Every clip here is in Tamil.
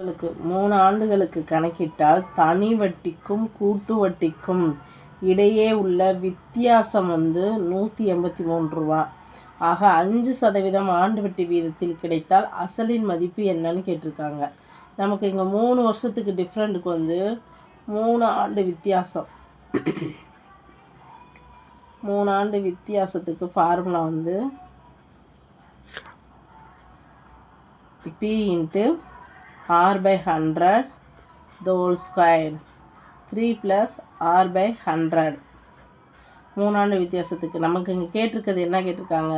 ஆண்டுகளுக்கு மூணு ஆண்டுகளுக்கு கணக்கிட்டால் தனி வட்டிக்கும் கூட்டு வட்டிக்கும் இடையே உள்ள வித்தியாசம் வந்து நூற்றி எண்பத்தி மூணு ரூபா. ஆக அஞ்சு சதவீதம் ஆண்டு வட்டி வீதத்தில் கிடைத்தால் அசலின் மதிப்பு என்னன்னு கேட்டிருக்காங்க. நமக்கு இங்கே மூணு வருஷத்துக்கு டிஃப்ரெண்ட்டுக்கு வந்து மூணு ஆண்டு வித்தியாசம். மூணு ஆண்டு வித்தியாசத்துக்கு ஃபார்முலா வந்து P into R by hundred whole square three plus R by hundred மூணாண்டு வித்தியாசத்துக்கு. நமக்கு இங்கே கேட்டிருக்கிறது என்ன கேட்டிருக்காங்க?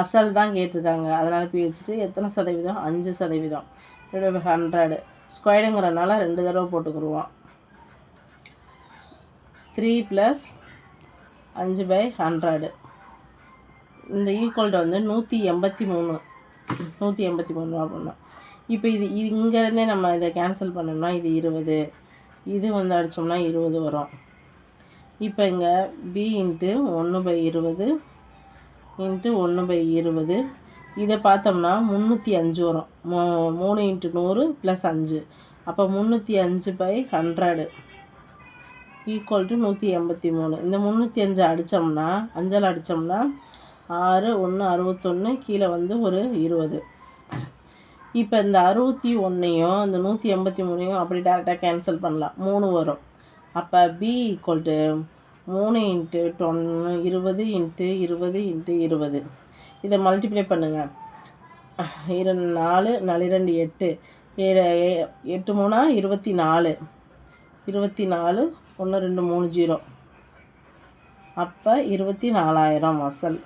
அசல் தான் கேட்டிருக்காங்க. அதனால் பி வச்சுட்டு எத்தனை சதவீதம்? அஞ்சு சதவீதம். பை ஹண்ட்ரடு ஸ்கொயர்டுங்கிறனால ரெண்டு தடவை போட்டுக்கிடுவோம் த்ரீ ப்ளஸ் அஞ்சு பை ஹண்ட்ரடு இந்த ஈக்குவல்ட்டு வந்து நூற்றி எண்பத்தி மூணு. நூற்றி எண்பத்தி மூணு ரூபா பண்ணோம் இப்போ இது இது இங்கேருந்தே நம்ம இதை கேன்சல் பண்ணோம்னா இது இருபது. இது வந்து அடித்தோம்னா இருபது வரும். இப்போ இங்கே பி இன்ட்டு ஒன்று பை இருபது இன்ட்டு ஒன்று பை இருபது. இதை பார்த்தோம்னா முந்நூற்றி அஞ்சு வரும். மூ மூணு இன்ட்டு நூறு ப்ளஸ் அஞ்சு. அப்போ முந்நூற்றி அஞ்சு பை ஹண்ட்ரடு ஈக்குவல் டு நூற்றி எண்பத்தி மூணு. இந்த முந்நூற்றி அஞ்சு அடித்தோம்னா அஞ்சல் அடித்தோம்னா ஆறு ஒன்று அறுபத்தொன்று கீழே வந்து ஒரு இருபது. இப்போ இந்த அறுபத்தி ஒன்றையும் இந்த நூற்றி எண்பத்தி மூணையும் அப்படி டேரெக்டாக கேன்சல் பண்ணலாம். மூணு வரும். அப்போ பி ஈக்குவல் டு மூணு இன்ட்டு டொன்னு இருபது இன்ட்டு இருபது இன்ட்டு இருபது. இதை மல்டிப்ளை பண்ணுங்கள் இரு நாலு நாலு ரெண்டு எட்டு. ஏழு ஏ- எட்டு மூணா இருபத்தி நாலு. இருபத்தி நாலு ஒன்று ரெண்டு மூணு ஜீரோ. அப்போ இருபத்தி நாலாயிரம் அசல்.